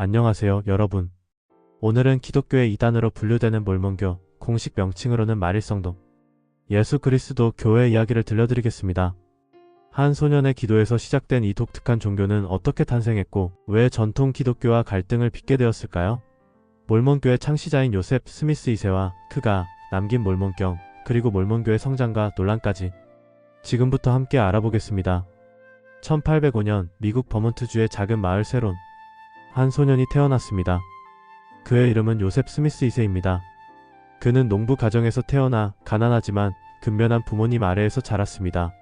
안녕하세요, 여러분. 오늘은 기독교의 이단으로 분류되는 몰몬교, 공식 명칭으로는 마릴성도, 예수 그리스도 교회 이야기를 들려드리겠습니다. 한 소년의 기도에서 시작된 이 독특한 종교는 어떻게 탄생했고, 왜 전통 기독교와 갈등을 빚게 되었을까요? 몰몬교의 창시자인 요셉 스미스 2세와 그가 남긴 몰몬경, 그리고 몰몬교의 성장과 논란까지 지금부터 함께 알아보겠습니다. 1805년 미국 버몬트주의 작은 마을 세론 한 소년이 태어났습니다. 그의 이름은 요셉 스미스 2세입니다. 그는 농부 가정에서 태어나 가난하지만 근면한 부모님 아래에서 자랐습니다.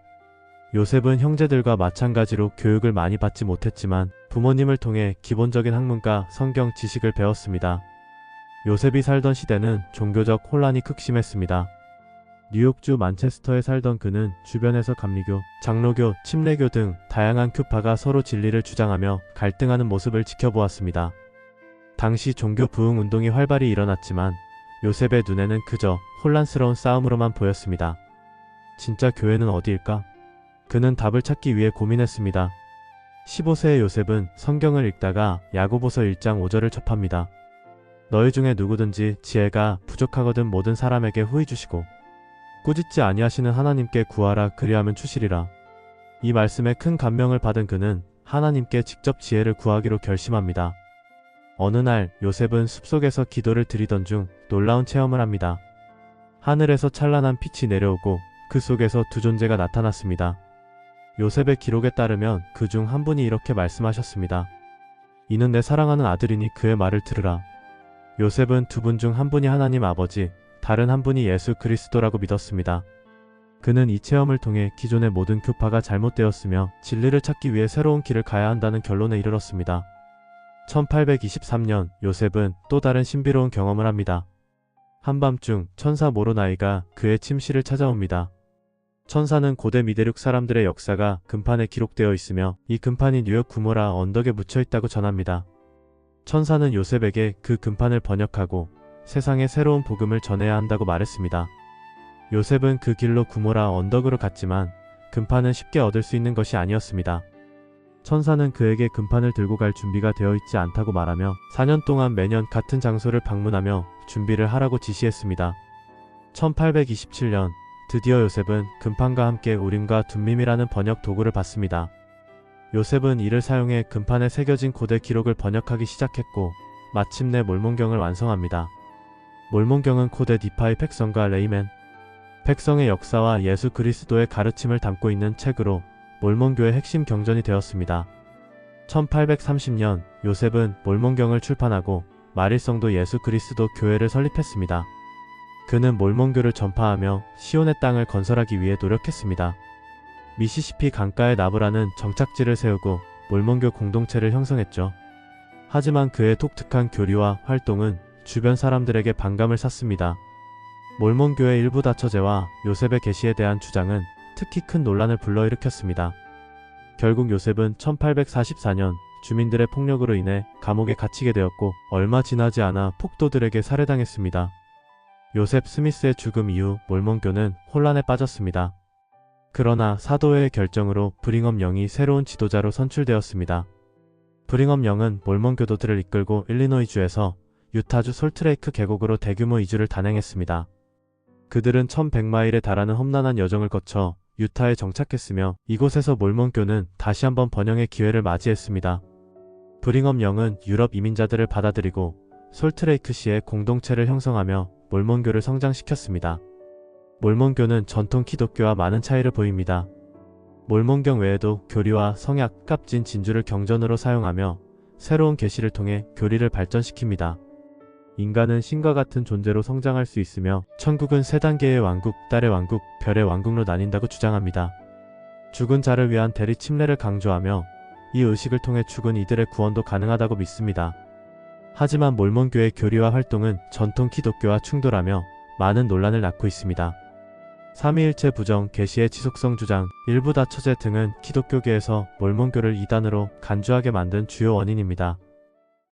요셉은 형제들과 마찬가지로 교육을 많이 받지 못했지만 부모님을 통해 기본적인 학문과 성경 지식을 배웠습니다. 요셉이 살던 시대는 종교적 혼란이 극심했습니다. 뉴욕주 만체스터에 살던 그는 주변에서 감리교, 장로교, 침례교 등 다양한 교파가 서로 진리를 주장하며 갈등하는 모습을 지켜보았습니다. 당시 종교 부흥 운동이 활발히 일어났지만 요셉의 눈에는 그저 혼란스러운 싸움으로만 보였습니다. 진짜 교회는 어디일까? 그는 답을 찾기 위해 고민했습니다. 15세의 요셉은 성경을 읽다가 야고보서 1장 5절을 접합니다. 너희 중에 누구든지 지혜가 부족하거든 모든 사람에게 후히 주시고 꾸짖지 아니하시는 하나님께 구하라 그리하면 주시리라. 이 말씀에 큰 감명을 받은 그는 하나님께 직접 지혜를 구하기로 결심합니다. 어느 날 요셉은 숲속에서 기도를 드리던 중 놀라운 체험을 합니다. 하늘에서 찬란한 빛이 내려오고 그 속에서 두 존재가 나타났습니다. 요셉의 기록에 따르면 그 중 한 분이 이렇게 말씀하셨습니다. 이는 내 사랑하는 아들이니 그의 말을 들으라. 요셉은 두 분 중 한 분이 하나님 아버지, 다른 한 분이 예수 그리스도라고 믿었습니다. 그는 이 체험을 통해 기존의 모든 교파가 잘못되었으며 진리를 찾기 위해 새로운 길을 가야 한다는 결론에 이르렀습니다. 1823년 요셉은 또 다른 신비로운 경험을 합니다. 한밤중 천사 모로나이가 그의 침실을 찾아옵니다. 천사는 고대 미대륙 사람들의 역사가 금판에 기록되어 있으며 이 금판이 뉴욕 구모라 언덕에 묻혀 있다고 전합니다. 천사는 요셉에게 그 금판을 번역하고 세상에 새로운 복음을 전해야 한다고 말했습니다. 요셉은 그 길로 구모라 언덕으로 갔지만 금판은 쉽게 얻을 수 있는 것이 아니었습니다. 천사는 그에게 금판을 들고 갈 준비가 되어 있지 않다고 말하며 4년 동안 매년 같은 장소를 방문하며 준비를 하라고 지시했습니다. 1827년 드디어 요셉은 금판과 함께 우림과 둠밈이라는 번역 도구를 받습니다. 요셉은 이를 사용해 금판에 새겨진 고대 기록을 번역하기 시작했고 마침내 몰몬경을 완성합니다. 몰몬경은 고대 디파이 백성과 레이멘, 백성의 역사와 예수 그리스도의 가르침을 담고 있는 책으로 몰몬교의 핵심 경전이 되었습니다. 1830년 요셉은 몰몬경을 출판하고 마릴성도 예수 그리스도 교회를 설립했습니다. 그는 몰몬교를 전파하며 시온의 땅을 건설하기 위해 노력했습니다. 미시시피 강가의 나브라는 정착지를 세우고 몰몬교 공동체를 형성했죠. 하지만 그의 독특한 교리와 활동은 주변 사람들에게 반감을 샀습니다. 몰몬교의 일부 다처제와 요셉의 계시에 대한 주장은 특히 큰 논란을 불러일으켰습니다. 결국 요셉은 1844년 주민들의 폭력으로 인해 감옥에 갇히게 되었고 얼마 지나지 않아 폭도들에게 살해당했습니다. 요셉 스미스의 죽음 이후 몰몬교는 혼란에 빠졌습니다. 그러나 사도의 결정으로 브링엄 영이 새로운 지도자로 선출되었습니다. 브링엄 영은 몰몬교도들을 이끌고 일리노이주에서 유타주 솔트레이크 계곡으로 대규모 이주를 단행했습니다. 그들은 1100마일에 달하는 험난한 여정을 거쳐 유타에 정착했으며 이곳에서 몰몬교는 다시 한번 번영의 기회를 맞이했습니다. 브링엄 영은 유럽 이민자들을 받아들이고 솔트레이크시의 공동체를 형성하며 몰몬교를 성장시켰습니다. 몰몬교는 전통 기독교와 많은 차이를 보입니다. 몰몬경 외에도 교리와 성약, 값진 진주를 경전으로 사용하며 새로운 계시를 통해 교리를 발전시킵니다. 인간은 신과 같은 존재로 성장할 수 있으며 천국은 세 단계의 왕국, 딸의 왕국, 별의 왕국로 나뉜다고 주장합니다. 죽은 자를 위한 대리 침례를 강조하며 이 의식을 통해 죽은 이들의 구원도 가능하다고 믿습니다. 하지만 몰몬교의 교리와 활동은 전통 기독교와 충돌하며 많은 논란을 낳고 있습니다. 삼위일체 부정, 계시의 지속성 주장, 일부 다처제 등은 기독교계에서 몰몬교를 이단으로 간주하게 만든 주요 원인입니다.